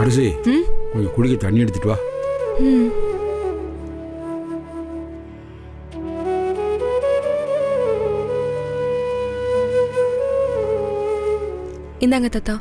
அரசி ம்? கொஞ்சம் குடிக்க தண்ணி எடுத்துட்டு வா. ம். இந்தாங்க தாத்தா.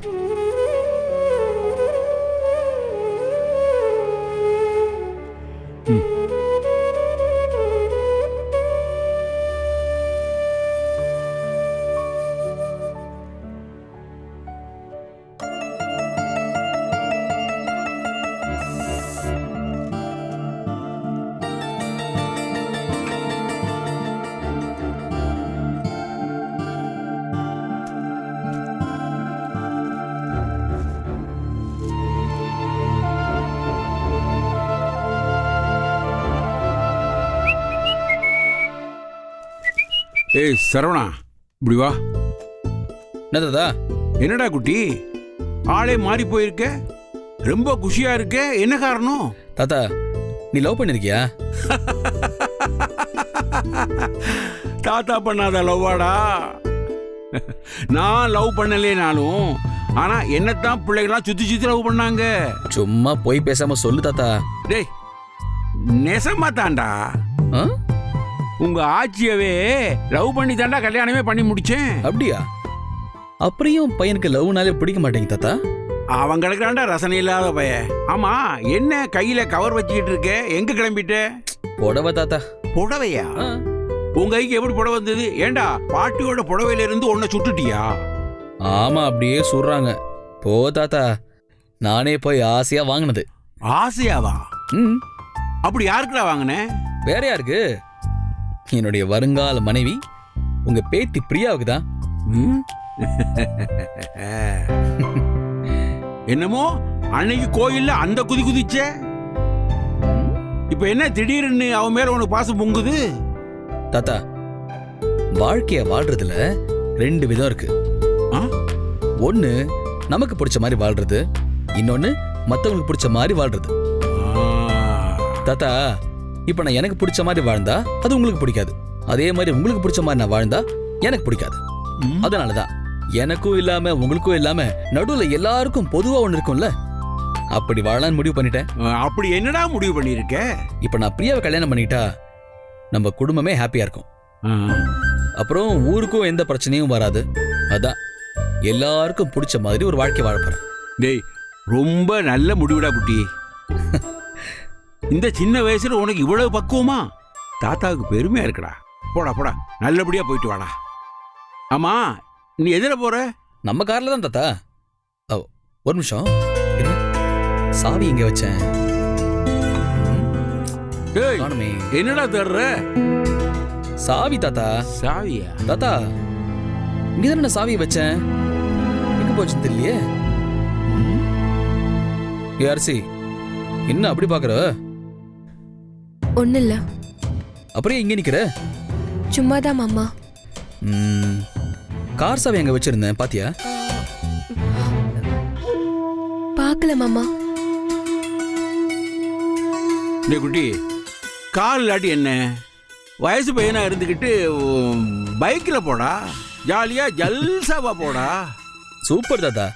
ஏய் சரவணா இப்படி வா. என்ன தாத்தா என்னடா குட்டி? ஆளே மாறி போயிருக்க? ரொம்ப குஷியா இருக்க? என்ன காரணம்? தாத்தா நீ லவ் பண்ணிருக்கியா? தாத்தா பண்ணாத லவ்வாடா. நான் லவ் பண்ணலேனாலும் ஆனா என்னத்தான் பிள்ளைகளாம் சுத்தி சுத்தி லவ் பண்ணாங்க. சும்மா போய் பேசாம சொல்லு தாத்தா. டேய் நெசமா தாண்டா ஆ? உங்க ஆட்சியவே லவ் பண்ணி தாண்டா கல்யாணமே பண்ணி முடிச்சேன். அப்படியா? அப்புறம் பையனுக்கு லவ்னாலே பிடிக்க மாட்டேங்க தாத்தா? அவங்களுக்கு தாண்டா ரசனை இல்லாத பைய ஆமா என்ன கையில கவர் வச்சுக்கிட்டு இருக்க? எங்க கிளம்பிட்ட? புடவை தாத்தா. புடவையா. உங்க கைக்கு எப்படி புடவை வந்தது? ஏண்டா பாட்டியோட புடவையில இருந்து உன்னை சுட்டுட்டியா? ஆமா அப்படியே சொல்றாங்க போ தாத்தா. நானே போய் ஆசையா வாங்கினது. ஆசையாவா? ம். அப்படி யாருக்குடா வாங்கினேன் வேற யாருக்கு? என்னுடைய வருங்கால மனைவி உங்க பேத்தி பிரியாவுக்கு தான் ம்? என்னமோ அன்னைக்கு கோயில்ல அந்த குதி குதிச்ச இப்ப என்ன திடீர்னு அவன் மேல உனக்கு பாசம் பொங்குது தாத்தா வாழ்க்கைய வாழ்றதுல ரெண்டு விதம் இருக்கு ஆ? ஒண்ணு நமக்கு பிடிச்ச மாதிரி வாழ்றது இன்னொன்னு மத்தவங்களுக்கு பிடிச்ச மாதிரி வாழ்றது. தாத்தா இப்ப நான் எனக்கு பிடிச்ச மாதிரி வாழ்ந்தா அது உங்களுக்கு பிடிக்காது. அதே மாதிரி உங்களுக்கு பிடிச்ச மாதிரி நான் வாழ்ந்தா எனக்கு பிடிக்காது. ம். அதனாலதான் எனக்கும் இல்லாம உங்களுக்கும் இல்லாம நடுவுல எல்லாருக்கும் பொதுவா ஒண்ணு இருக்கும்ல? அப்படி வாழலாம்னு முடிவு பண்ணிட்டேன். அப்படி என்னடா முடிவு பண்ணிருக்க இப்ப நான் பிரியாவை கல்யாணம் பண்ணிட்டா நம்ம குடும்பமே ஹாப்பியா இருக்கும். அப்புறம் ஊருக்கும் எந்த பிரச்சனையும் வராது. அதான் எல்லாருக்கும் பிடிச்ச மாதிரி ஒரு வாழ்க்கை வாழ போறேன். டேய் ரொம்ப நல்ல முடிவுடா குட்டி இந்த சின்ன வயசுல உனக்கு இவ்வளவு பக்குவமா? தாத்தாவுக்கு பெருமையா இருக்குடா. போடா போடா. நல்லபடியா போயிட்டு வாடா. ஆமா நீ எதிர போற? நம்ம கார்ல தான் தாத்தா. ஓ, ஒரு நிமிஷம். சாவி இங்க வச்சேன். என்னடா தர்ற சாவி தாத்தா. சாவியா? தாத்தா இங்க தானே சாவியை வச்சேன். எங்க போச்சுன்னு தெரியலையே. ஏ அரிசி என்ன அப்படி பாக்குற? ஒன்றும் இல்லை அப்படியே இங்க நிக்கிற? சும்மாதான் மாமா. ம், கார் சாவி எங்க வச்சிருந்தேன் பாத்தியா? பார்க்கல மாமா. டேய் குட்டி கால் இல்லாட்டி என்ன? வயசு பையனா இருந்துக்கிட்டு பைக்கில் போடா. ஜாலியா ஜல்சாவா போடா. சூப்பர் தாத்தா.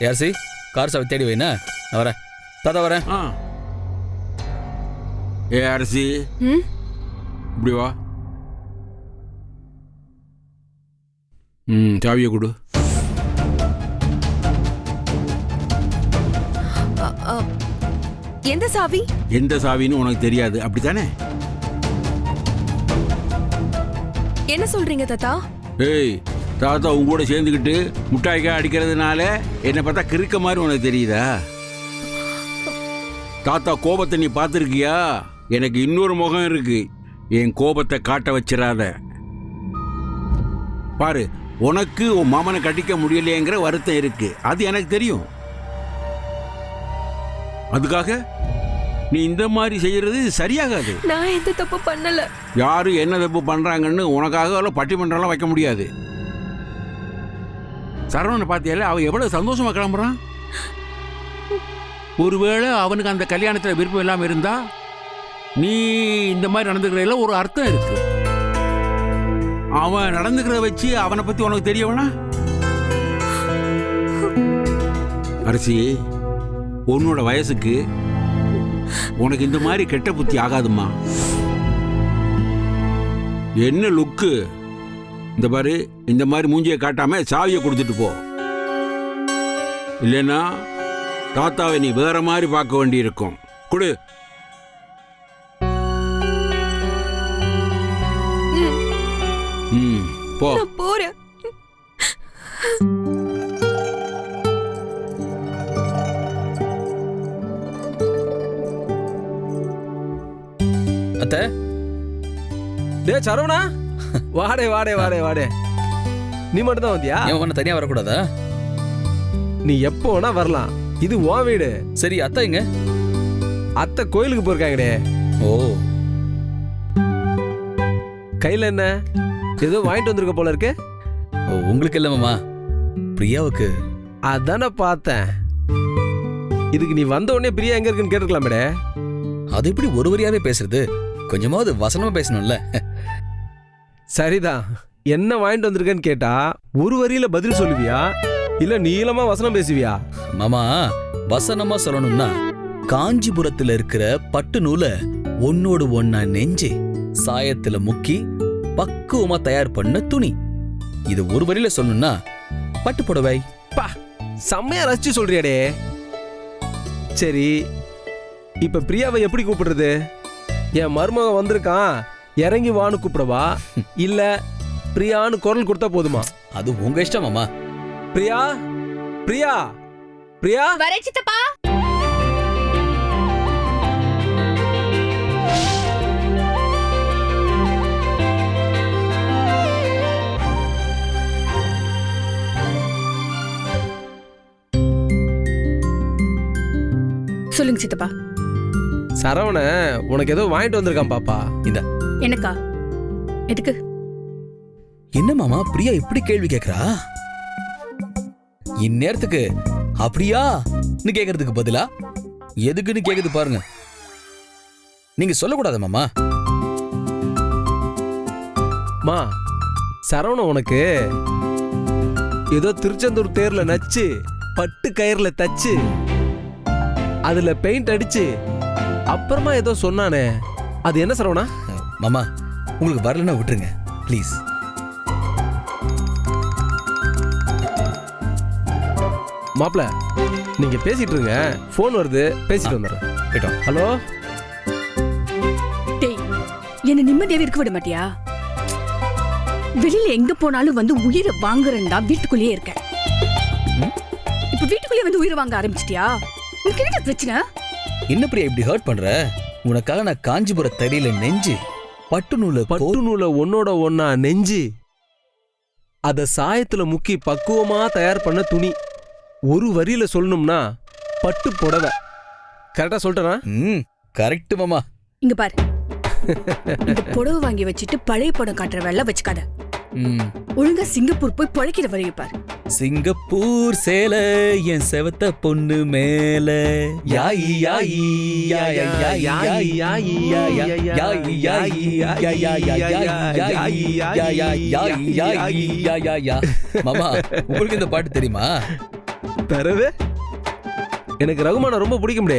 யார்சி கார் சாவி தேடி வைனா? நான் வரேன். தாத்தா வரேன். ஆ. ஏ அரசி. ம்? இப்படி வா. ம் சாவியை கொடு. எந்த சாவி? எந்த சாவின்னு உனக்கு தெரியாது. அப்படித்தானே? என்ன சொல்றீங்க தாத்தா? ஏய் தாத்தா உங்க கூட சேர்ந்துக்கிட்டு முட்டாய்க்காய் அடிக்கிறதுனால என்னை பார்த்தா கிறுக்க மாதிரி உனக்கு தெரியுதா? தாத்தா கோபத்தை நீ பார்த்துருக்கியா? எனக்கு இன்னொரு முகம் இருக்கு. என் கோபத்தை காட்ட வச்சிடாத. பாரு உனக்கு உன் மாமனை கட்டிக்க முடியலையேங்கிற வருத்தம் இருக்கு. அது எனக்கு தெரியும். அதுக்காக நீ இந்த மாதிரி செய்யறது சரியாகாது. நான் எந்த தப்பு பண்ணல. யாரு என்ன தப்பு பண்றாங்கன்னு உனக்காக பட்டிமன்றம்லாம் வைக்க முடியாது. சரவணனை பார்த்தியால அவன் எவ்வளவு சந்தோஷமா கிளம்புறான்? ஒருவேளை அவனுக்கு அந்த கல்யாணத்துல விருப்பம் இல்லாம இருந்தா நீ இந்த மாதிரி நடந்துக்கிறதுல ஒரு அர்த்தம் இருக்கு. அவன் நடந்துக்கிறத வச்சு அவனை பத்தி உனக்கு தெரியவனா அரசி உன்னோட வயசுக்கு உனக்கு இந்த மாதிரி கெட்ட புத்தி ஆகாதும்மா என்ன லுக்கு? இந்த பாரு இந்த மாதிரி மூஞ்சியை காட்டாம சாவியை கொடுத்துட்டு போ. இல்லைன்னா தாத்தாவை நீ வேற மாதிரி பார்க்க வேண்டியிருக்கும். கொடு. போ. நான் போறேன். அத்தை. டே சரவணா. வாடே வாடே வாடே வாடே. நீ மட்டும் தான் வந்தியா? என் ஒன்று தனியாக வரக்கூடாதா? நீ எப்போ வேணா வரலாம். இது உன் வீடு. சரி அத்தை எங்க? அத்தை கோயிலுக்கு போயிருக்காங்கடே. ஓ. கையில என்ன? ஏதோ வாங்கிட்டு வந்திருக்க போல இருக்கு. உங்களுக்கு இல்லை மாமா. பிரியாவுக்கு. அதானே பார்த்தேன். இதுக்கு நீ வந்த உடனே பிரியா எங்க இருக்குன்னு கேட்டுக்கலாமேடே அது எப்படி ஒரு வரியாவே பேசுறது? கொஞ்சமாவது வசனமா பேசணும்ல. சரிதான். என்ன வாங்கிட்டு வந்திருக்கேன்னு கேட்டா ஒரு வரியில பதில் சொல்லுவியா? இல்ல நீளமா வசனம் பேசுவியா? மாமா வசனமா சொல்லணும்னா காஞ்சிபுரத்துல இருக்கிற பட்டு நூலை ஒன்னோடு ஒன்னா நெஞ்சு சாயத்துல முக்கி பக்குவமா தயார் பண்ண துணி. இது ஒரு வரியில சொல்லணும்னா பட்டு புடவை. செம்மையா ரசிச்சு சொல்றியாடே. சரி இப்ப பிரியாவை எப்படி கூப்பிடுறது? என் மருமகன் வந்திருக்கான் இறங்கி வான்னு கூப்பிடவா? இல்ல பிரியான்னு குரல் கொடுத்தா போதுமா? அது உங்க இஷ்டம் மாமா. பிரியா பிரியா பிரியா. வரேன் சித்தப்பா. சொல்லுங்க சித்தப்பா. சரவண உனக்கு ஏதோ வாங்கிட்டு வந்திருக்கான் பாப்பா. எனக்கா எதுக்கு? என்ன மாமா பிரியா இப்படி கேள்வி கேக்குறா? இந்நேரத்துக்கு அப்படியா? கேக்குறதுக்கு பதிலா? எதுக்குன்னு கேக்குது பாருங்க. நீங்க சொல்லக்கூடாது மாமா. மா சரவண உனக்கு ஏதோ திருச்செந்தூர் தேர்ல நச்சு பட்டு கயிறுல தச்சு. அதுல பெயிண்ட் அடிச்சு அப்புறமா ஏதோ சொன்னானே. அது என்ன சரவணா? மாமா உங்களுக்கு வரலன்னா விட்டுருங்க. ப்ளீஸ் மாப்ள நீங்க பேசிட்டு இருங்க. ஃபோன் வருது பேசிட்டு வந்துடுறேன். போயிட்டோம். ஹலோ டேய் என்ன நிம்மதியாவே இருக்க விட மாட்டியா? வெளியில எங்க போனாலும் வந்து உயிரை வாங்குறேன்டா வீட்டுக்குள்ளேயே இருக்கேன். இப்ப வீட்டுக்குள்ளேயே வந்து உயிரை வாங்க ஆரம்பிச்சிட்டியா? உனக்கு என்ன பிரச்சனை? என்ன பிரியா இப்படி ஹர்ட் பண்ற? உனக்காக நான் காஞ்சிபுர தறியில நெஞ்சு பட்டு நூலை பட்டு நூலை ஒன்னோட ஒன்னா நெஞ்சு. அத சாயத்துல முக்கி பக்குவமா தயார் பண்ண துணி. ஒரு வரியில சொல்லணும்னா பட்டு புடவை. கரெக்டா சொல்லிட்டேனா ம் கரெக்ட் மாமா. இங்க பாரு. இந்த புடவை வாங்கி வச்சுட்டு பழைய படம் காட்டுற வேலை வச்சுக்காத. ஒழுங்கா சிங்கப்பூர் போய் பழைக்கிற வரைய பார் சிங்கப்பூர் சேல என் செவத்த பொண்ணு மேல யாயி யாயி யாயி யாயி யாயி யாயி மாமா உங்களுக்கு இந்த பாட்டு தெரியுமா தரவே எனக்கு ரகுமான ரொம்ப பிடிக்கும்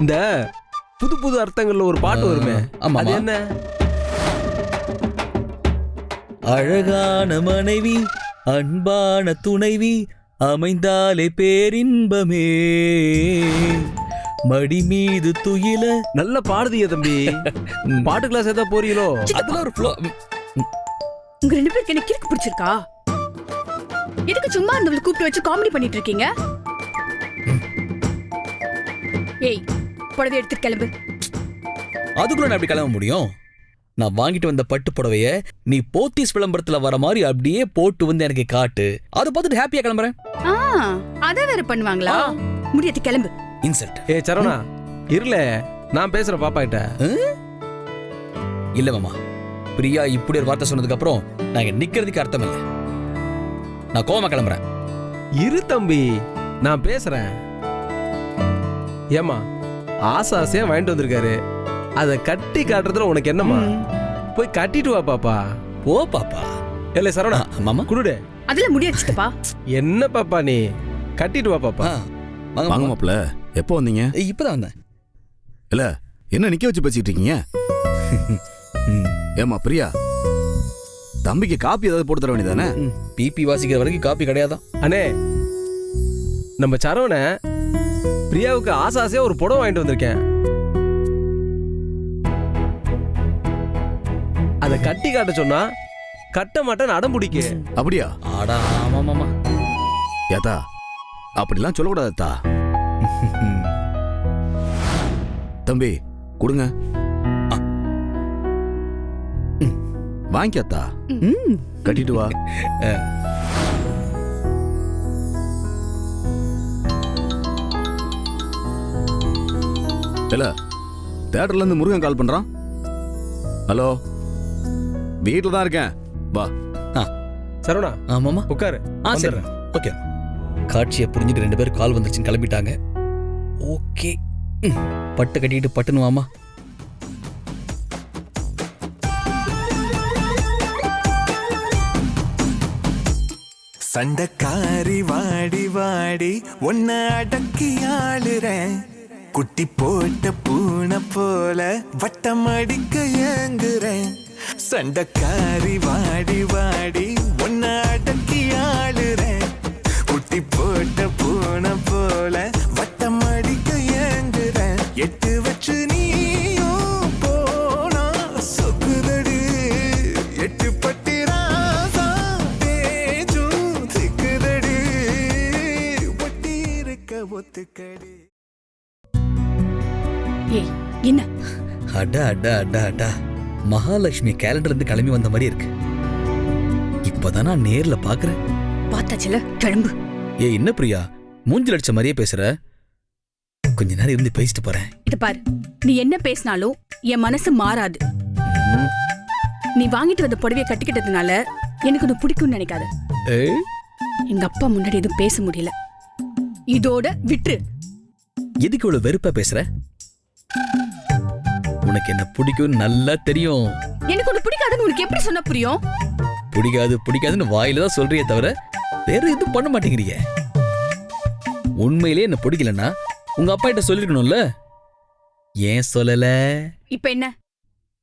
இந்த புது புது அர்த்தங்கள்ல ஒரு பாட்டு வருமே ஆமா என்ன அழகான மனைவி அன்பான துணைவி அமைந்தாலே பேரின்பமே. மடி மீது துயில. நல்ல பாடுதிய தம்பி. பாட்டு கிளாஸ் ஏதா போறீங்களோ? அதுல ஒரு ஃப்ளோ உங்க ரெண்டு பேருக்கு என்ன கிறுக்கு பிடிச்சிருக்கா? எதுக்கு சும்மா இருந்தவளை கூப்பிட்டு வச்சு காமெடி பண்ணிட்டு இருக்கீங்க? ஏய் புடவை எடுத்து கிளம்பு. அதுக்குள்ள நான் எப்படி கிளம்ப முடியும்? நான் வாங்கிட்டு வந்த பட்டு புடவைய நீ போத்தீஸ் விளம்பரத்துல வர மாதிரி அப்படியே போட்டு வந்து எனக்கு காட்டு. அதை பார்த்துட்டு ஹாப்பியா கிளம்புறேன். ஆ அத வேற பண்ணுவாங்களா? முடியாது கிளம்பு. இன்சல்ட் ஏ சரவணா இருல நான் பேசுறேன் பாப்பா கிட்ட. இல்ல மாமா. பிரியா இப்படி ஒரு வார்த்தை சொன்னதுக்கு அப்புறம் நான் இங்க நிக்கிறதுக்கு அர்த்தம் இல்லை. நான் கோவமா கிளம்புறேன். இரு தம்பி நான் பேசுறேன். ஏமா ஆசை ஆசையா வாங்கிட்டு வந்திருக்காரு. அதை கட்டி காட்டுறதுல உனக்கு என்னம்மா? போய் கட்டிட்டு வா பாப்பா. ஓ பாப்பா. இல்ல சரவணா மாமா. குடுடே. அதுல முடியாது சித்தப்பா என்ன பாப்பா நீ? கட்டிட்டு வா பாப்பா. வாங்க. மாப்ள எப்போ வந்தீங்க? ஏய், இப்பதான் வந்தேன். இல்ல என்ன நிக்க வச்சு பேசிட்டு இருக்கீங்க? ஏமா பிரியா? தம்பிக்கு காப்பி ஏதாவது போட்டு தர வேண்டியதானே. பிபி வாசிக்கிற வரைக்கும் காப்பி கிடையாதான். அண்ணே நம்ம சரவண பிரியாவுக்கு ஆசை ஆசையா ஒரு புடவை வாங்கிட்டு வந்திருக்கேன். அதை கட்டி காட்ட சொன்னா கட்ட மாட்டேன்னு அடம் பிடிக்க. அப்படியா? ஆடா ஆமா மாமா ஏத்தா அப்படிலாம் சொல்லக்கூடாதா தம்பி கொடுங்க. வாங்கிக்கத்தா ம் கட்டிட்டு வா. இல்ல தேட்டர்ல இருந்து முருகன் கால் பண்றான். ஹலோ? வீட்ல தான் இருக்கேன். வா. சரவணா ஆ மாமா. உட்காரு. ஆ சரி. ஓகே. காட்சியை புரிஞ்சுட்டு ரெண்டு பேரும் கால் வந்துருச்சுன்னு கிளம்பிட்டாங்க. ஓகே. பட்டு கட்டிட்டு பட்டுன்னு வாமா. சண்டக்காரி வாடி வாடி உன்னை அடக்கி ஆளுறேன். குட்டி போட்ட பூனை போல வட்டம் அடிக்க ஏங்குறேன். சண்டக்காரி வாடி வாடி உன்னை அடக்கி ஆளுறேன் குட்டி போட்ட பூனை போல வட்டம் அடிக்க ஏங்குறேன் எட்டு வச்சு நீயும் போனா சொக்குதடி. எட்டு பட்டி ராசா தேஜும் திக்குதடி ஒட்டி இருக்க ஒத்துக்கடி. ஏய் என்ன? அடா அடா அடா அடா. மகாலட்சுமி கேலண்டர் இருந்து கிளம்பி வந்த மாதிரி இருக்கு. இப்பதான் நான் நேர்ல பாக்குறேன். பார்த்தாச்சுல கிளம்பு. ஏ என்ன பிரியா? மூஞ்சில் அடிச்ச மாதிரியே பேசுற. கொஞ்ச நேரம் இருந்து பேசிட்டு போறேன். இத பாரு நீ என்ன பேசினாலும் என் மனசு மாறாது. நீ வாங்கிட்டு வந்த புடவைய கட்டிக்கிட்டதுனால எனக்கு உன்னை பிடிக்கும்னு நினைக்காத. எங்க அப்பா முன்னாடி எதுவும் பேச முடியல. இதோட விட்டுரு. எதுக்கு இவ்வளவு வெறுப்பா பேசுற? உனக்கு என்ன பிடிக்கும்னு நல்லா தெரியும். எனக்கு ஒண்ணு பிடிக்காதுன்னு உனக்கு எப்படி சொன்னா புரியும்? பிடிக்காது பிடிக்காதுன்னு வாயில தான் சொல்றியே தவிர வேற எதுவும் பண்ண மாட்டேங்கிறியே. உண்மையிலே என்ன பிடிக்கலன்னா உங்க அப்பா கிட்ட சொல்லிருக்கணும்ல? ஏன் சொல்லல? இப்ப என்ன?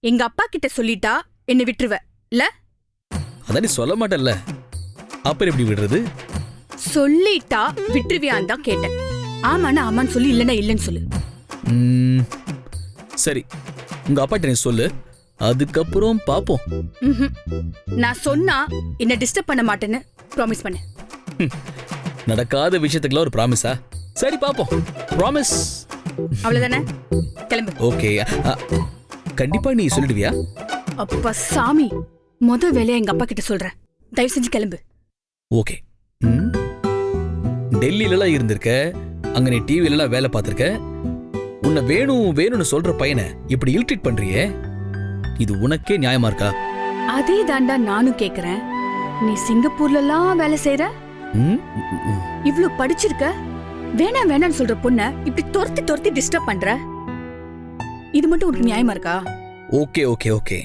எங்க அப்பா கிட்ட சொல்லிட்டா என்ன விட்டுருவ இல்ல? அதான் நீ சொல்ல மாட்டல்ல. அப்புறம் எப்படி விடுறது? சொல்லிட்டா விட்டுருவியான்னு தான் கேட்டேன். ஆமாண்ணா ஆமான்னு சொல்லி இல்லைன்னா இல்லைன்னு சொல்லு. ம், சரி. உங்க அப்பாட்ட நீ சொல்லு. அதுக்கப்புறம் பாப்போம். நான் சொன்னா என்ன டிஸ்டர்ப் பண்ண மாட்டேன்னு ப்ராமிஸ் பண்ணு. நடக்காத விஷயத்துக்குலாம் ஒரு ப்ராமிஸா சரி பாப்போம். ப்ராமிஸ் அவ்வளவுதானே? கிளம்பு. ஓகே கண்டிப்பா நீ சொல்லிடுவியா? அப்பா சாமி. முத வேலையா எங்க அப்பா கிட்ட சொல்றேன். தயவு செஞ்சு கிளம்பு. ஓகே ம். டெல்லிலலாம் இருந்திருக்க. அங்க நீ டிவிலலாம் வேலை பார்த்திருக்க. உன்னை வேணும் வேணும்னு சொல்ற பையனை இப்படி இல்ட்ரீட் பண்றியே? இது உனக்கே நியாயமா இருக்கா? அதே தாண்டா நானும் கேக்குறேன். நீ சிங்கப்பூர்ல எல்லாம் வேலை செய்யற. இவ்ளோ படிச்சிருக்க? வேணாம் வேணாம்னு சொல்ற பொண்ண இப்படி துரத்தி துரத்தி டிஸ்டர்ப் பண்ற? இது மட்டும் உனக்கு நியாயமா இருக்கா? Okay okay okay.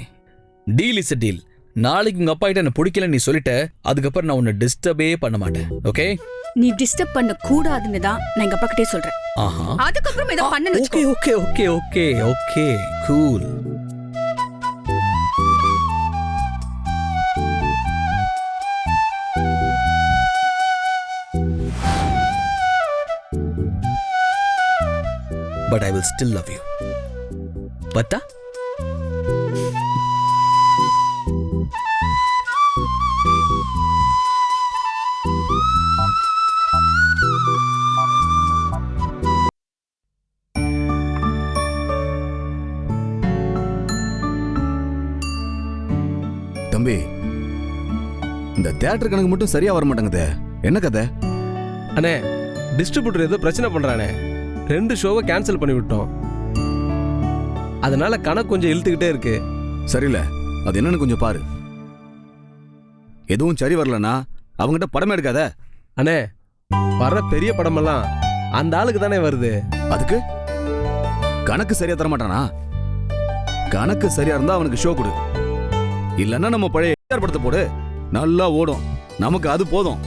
Deal is deal நாளைக்கு உங்க அப்பா கிட்ட என்ன பிடிக்கல நீ சொல்லிட்ட அதுக்கப்புறம் நான் உன்னை டிஸ்டர்பே பண்ண மாட்டேன். ஓகே நீ டிஸ்டர்ப் பண்ண கூடாதுன்னு தான் நான் எங்க அப்பா கிட்டே சொல்றேன். ஆஹா. அதுக்கப்புறம் ஏதோ பண்ணனு okay okay okay okay okay cool but I will still love you பட்டா? இந்த தியேட்டர் கணக்கு மட்டும் சரியா வர மாட்டேங்குதே. என்ன கதை? அண்ணே டிஸ்ட்ரிபியூட்டர் ஏதோ பிரச்சனை பண்றானே. ரெண்டு ஷோவை கேன்சல் பண்ணி விட்டோம். அதனால கணக்கு கொஞ்சம் இழுத்துக்கிட்டே இருக்கு. சரியில்ல. அது என்னன்னு கொஞ்சம் பாரு. எதுவும் சரி வரலனா அவங்ககிட்ட படமே எடுக்காத. அண்ணே வர்ற பெரிய படமெல்லாம் அந்த ஆளுக்கு தானே வருது. அதுக்கு? கணக்கு சரியா தர மாட்டானா? கணக்கு சரியா இருந்தா அவனுக்கு ஷோ கொடு. இல்லன்னா நம்ம பழைய படத்தை போடு. நல்லா ஓடும். நமக்கு அது போதும்.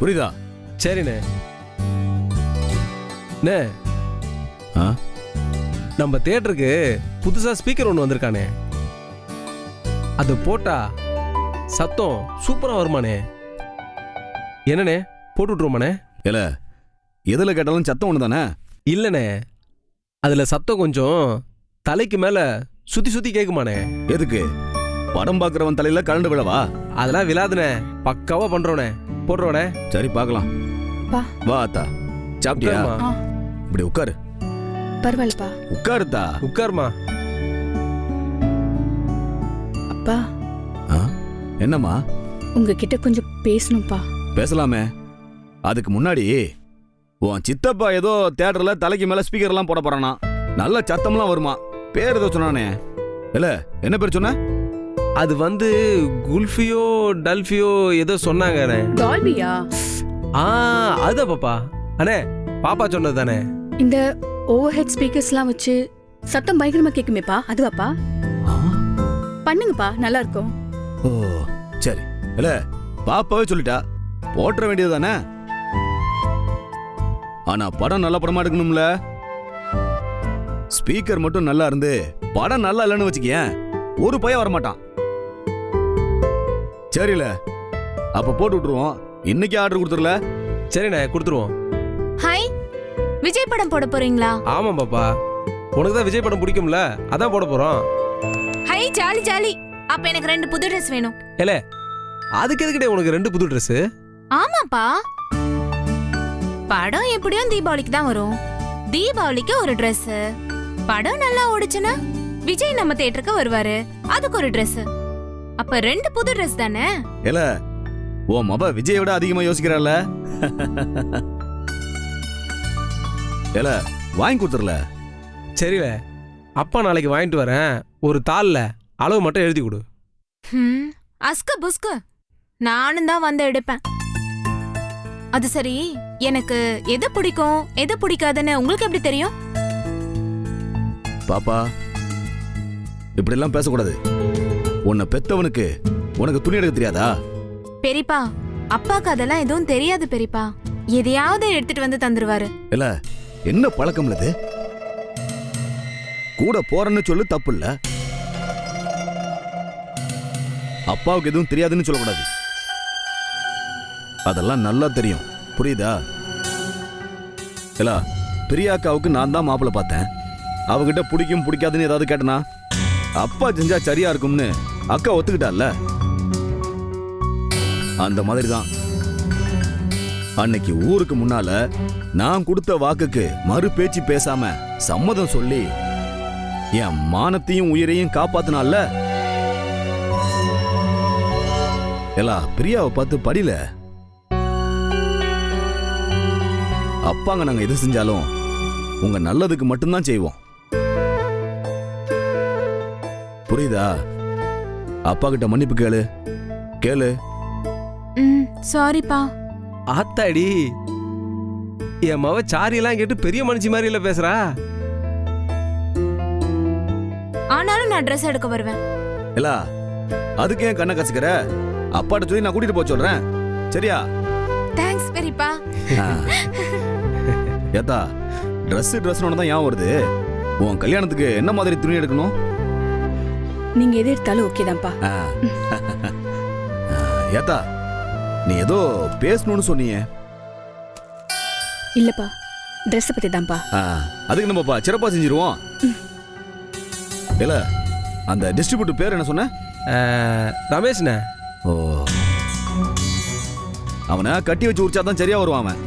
புரியுதா? சரிண்ணே. அண்ணே ஆ? நம்ம தியேட்டருக்கு புதுசா ஸ்பீக்கர் ஒன்று வந்திருக்கானே. அது போட்டா சத்தம் சூப்பரா வருமானே என்னண்ணே? போட்டு விட்ருவோமாண்ணே இல்ல எதுல கேட்டாலும் சத்தம் ஒன்று தானே? இல்லைண்ணே. அதுல சத்தம் கொஞ்சம் தலைக்கு மேல சுத்தி சுத்தி கேக்குமாண்ணே. எதுக்கு? படம் பார்க்கறவன் தலையில கலண்டு விழவா? அதெல்லாம் விழாதுண்ணே. பக்காவா பண்றோண்ணே. போடுறோண்ணே. சரி பார்க்கலாம். பா. வா அத்தா. சாப்பிட்டியா? உட்காருமா. இப்படி உட்காரு. பரவாயில்லப்பா. உட்காருத்தா. உட்காருமா. அப்பா. ஆ? என்னம்மா? உங்ககிட்ட கொஞ்சம் பேசணும்ப்பா. பேசலாமே. அதுக்கு முன்னாடி உன் சித்தப்பா ஏதோ தியேட்டர்ல தலைக்கு மேல ஸ்பீக்கர் எல்லாம் போட போறானா. நல்ல சத்தம்லாம் வருமா. பேர் ஏதோ சொன்னானே. இல்ல என்ன பேர் சொன்ன? அது வந்து குல்ஃபியோ டல்ஃபியோ ஏதோ சொன்னாங்கண்ணே. டால்பியா? ஆ அதுதான் பாப்பா. அண்ணே பாப்பா சொன்னது தானே இந்த ஓவர் ஹெட் ஸ்பீக்கர்ஸ்லாம் வச்சு சத்தம் பயங்கரமா கேக்குமேப்பா. அதுவாப்பா? பண்ணுங்கப்பா நல்லா இருக்கும் ஓ சரி. இல்ல பாப்பாவே சொல்லிட்டா. போட்டுற வேண்டியது தானே ஆனா படம் நல்ல படமா எடுக்கணும்ல? ஸ்பீக்கர் மட்டும் நல்லா இருந்து படம் நல்லா இல்லைன்னு வச்சுக்கேன் ஒரு பையன் வரமாட்டான். சரில அப்ப போட்டு விட்டுருவோம். இன்னைக்கு ஆர்டர் கொடுத்துடல? சரிண்ணே கொடுத்துருவோம். ஹாய். விஜய் படம் போட போறீங்களா? ஆமாம் பாப்பா. உனக்கு தான் விஜய் படம் பிடிக்கும்ல? அதான் போட போறோம். Hi jolly jolly. அப்ப எனக்கு ரெண்டு புது ட்ரெஸ் வேணும். ஏலே அதுக்கு எதுக்கிட்டே உனக்கு ரெண்டு புது ட்ரெஸ் ஆமாப்பா. படம் எப்படியும் தீபாவளிக்கு தான் வரும். தீபாவளிக்கு ஒரு Dress. படம் நல்லா ஓடுச்சுன்னா விஜய் நம்ம தியேட்டருக்கு வருவாரு. அதுக்கு ஒரு Dress. அப்ப ரெண்டு புது Dress தானே? இல்ல உன் மப விஜயை விட அதிகமா யோசிக்கிறாள் இல்ல வாங்கி கொடுத்துடல சரில அப்பா நாளைக்கு வாங்கிட்டு வரேன். ஒரு தாளில் அளவு மட்டும் எழுதி கொடு. ஹம், அஸ்கு புஸ்கு. நானும் தான் வந்து எடுப்பேன். அது சரி எனக்கு எது பிடிக்கும் எது பிடிக்காதுன்னு உங்களுக்கு எப்படி தெரியும்? பாப்பா இப்படி எல்லாம் பேசக்கூடாது. உன்னை பெத்தவனுக்கு உனக்கு துணி எடுக்க தெரியாதா? பெரியப்பா அப்பாக்கு அதெல்லாம் எதுவும் தெரியாது பெரியப்பா. எதையாவது எடுத்துட்டு வந்து தந்துருவாரு. இல்ல என்ன பழக்கம் இது கூட போறேன்னு சொல்லு தப்பு இல்ல. அப்பாவுக்கு எதுவும் தெரியாதுன்னு சொல்லக்கூடாது. அதெல்லாம் நல்லா தெரியும். புரியுதா? இல்ல பிரியாக்காவுக்கு நான் தான் மாப்பிள்ளை பார்த்தேன். அவகிட்ட பிடிக்கும் பிடிக்காதுன்னு ஏதாவது கேட்டனா? அப்பா செஞ்சா சரியா இருக்கும்னு அக்கா ஒத்துக்கிட்டால அந்த மாதிரி தான் அன்னைக்கு ஊருக்கு முன்னால நான் கொடுத்த வாக்குக்கு மறு பேச்சு பேசாம சம்மதம் சொல்லி என் மானத்தையும் உயிரையும் காப்பாத்தினால எல்லா பிரியாவை பார்த்து படியில. அப்பாங்க நாங்க எது செஞ்சாலும் உங்க நல்லதுக்கு மட்டும்தான் செய்வோம். புரியுதா? அப்பா கிட்ட மன்னிப்பு கேளு. கேளு. ம் சாரிப்பா ஆத்தாடி. என் மவ சாரியெல்லாம் கேட்டு பெரிய மனுஷி மாதிரி இல்ல பேசுறா. ஆனாலும் நான் ட்ரெஸ் எடுக்க வருவேன். இல்ல அதுக்கு ஏன் கண்ணை கசக்கிற? அப்பாட்ட சொல்லி நான் கூட்டிட்டு போக சொல்றேன். சரியா? தேங்க்ஸ் பெரியப்பா. ஏத்தா ட்ரெஸ் ட்ரெஸ் தான் ஞாபகம் வருது? உன் கல்யாணத்துக்கு என்ன மாதிரி துணி எடுக்கணும்? நீங்க எது எடுத்தாலும் ஓகே தான்ப்பா. ஏத்தா நீ ஏதோ பேசணும்னு சொன்னியே. இல்லப்பா ட்ரெஸ் பத்தி தான்ப்பா. ஆ, அதுக்கு நம்மப்பா சிறப்பா செஞ்சிருவோம். இல்ல அந்த டிஸ்ட்ரிபியூட்டர் பேர் என்ன சொன்ன? ரமேஷ்ண்ணே. ஓ. அவனை கட்டி வச்சு உரிச்சாதான் சரியா வருவான் அவன்.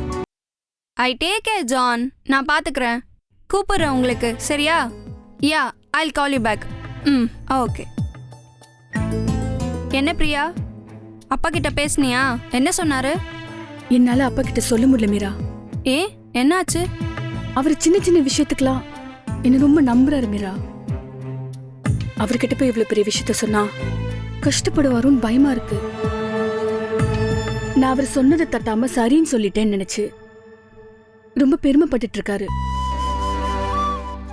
ஐ டேக் கேர் ஜான் நான் பாத்துக்கிறேன். கூப்பிடுறேன் உங்களுக்கு சரியா? Yeah I call you back hmm okay. என்ன பிரியா? அப்பா கிட்ட பேசுனியா? என்ன சொன்னாரு? என்னால அப்பா கிட்ட சொல்ல முடியல மீரா. ஏ என்னாச்சு? அவர் சின்ன சின்ன விஷயத்துக்கெல்லாம் என்ன ரொம்ப நம்புறாரு மீரா. அவர்கிட்ட போய் இவ்வளவு பெரிய விஷயத்த சொன்னா கஷ்டப்படுவாருன்னு பயமா இருக்கு. நான் அவர் சொன்னதை தட்டாம சரின்னு சொல்லிட்டேன்னு நினைச்சு ரொம்ப பெருமைப்பட்டுட்டு இருக்காரு.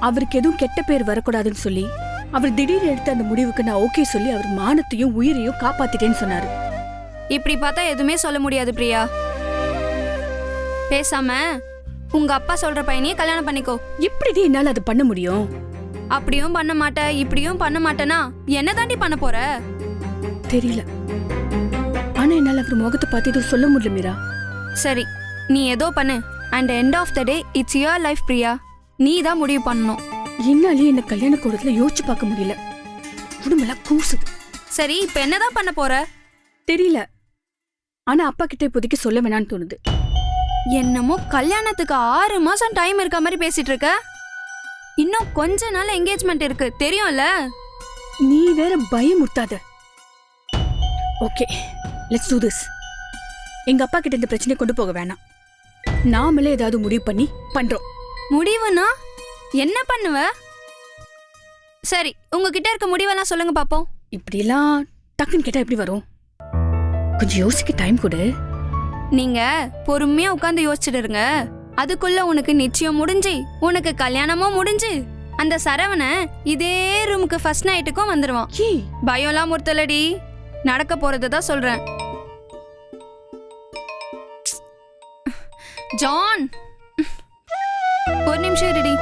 அவருக்கு எதுவும் கெட்ட பேர் வரக்கூடாதுன்னு சொல்லி அவர் திடீர்னு எடுத்த அந்த முடிவுக்கு நான் ஓகே சொல்லி அவர் மானத்தையும் உயிரையும் காப்பாத்திட்டேன்னு சொன்னாரு. இப்படி பார்த்தா எதுவுமே சொல்ல முடியாது பிரியா. பேசாம உங்க அப்பா சொல்ற பையனையே கல்யாணம் பண்ணிக்கோ. எப்படி என்னால அது பண்ண முடியும்? அப்படியும் பண்ண மாட்ட இப்படியும் பண்ண மாட்டேனா என்ன தாண்டி பண்ண போற? தெரியல. ஆனா என்னால அவர் முகத்தை பார்த்து எதுவும் சொல்ல முடியல மீரா. சரி நீ ஏதோ பண்ணு. And end of the day it's your life Priya. நீ தான் முடிவு பண்ணணும். என்னாலே என்ன கல்யாண கூடத்துல யோசிச்சு பார்க்க முடியல. உடம்பெல்லாம் கூசுது. சரி இப்போ என்னதான் பண்ண போற? தெரியல. ஆனா அப்பா கிட்ட இப்போதைக்கு சொல்ல வேணாம்னு தோணுது. என்னமோ கல்யாணத்துக்கு ஆறு மாசம் டைம் இருக்க மாதிரி பேசிட்டு இருக்க? இன்னும் கொஞ்ச நாள் என்கேஜ்மெண்ட் இருக்கு தெரியும்ல? நீ வேற பயமுறுத்தாத ஓகே லெட்ஸ் டூ திஸ் எங்க அப்பா கிட்ட இந்த பிரச்சனையை கொண்டு போக வேணாம். நாமளே ஏதாவது முடிவு பண்ணி பண்றோம். முடிவுனா? என்ன பண்ணுவ? சரி உங்ககிட்ட இருக்க முடிவெல்லாம் சொல்லுங்க பாப்போம். இப்படியெல்லாம் டக்குன்னு கேட்டா எப்படி வரும்? கொஞ்சம் யோசிக்க டைம் கொடு. நீங்க பொறுமையா உட்காந்து யோசிச்சுட்டு இருங்க. அதுக்குள்ள உனக்கு நிச்சயம் முடிஞ்சு உனக்கு கல்யாணமும் முடிஞ்சு அந்த சரவண இதே ரூமுக்கு ஃபர்ஸ்ட் நைட்டுக்கும் வந்துருவான். பயம்லாம் முறுத்தலடி நடக்க போறதை தான் சொல்றேன். ஜான்! ஒரு நிமிஷம் இருடி.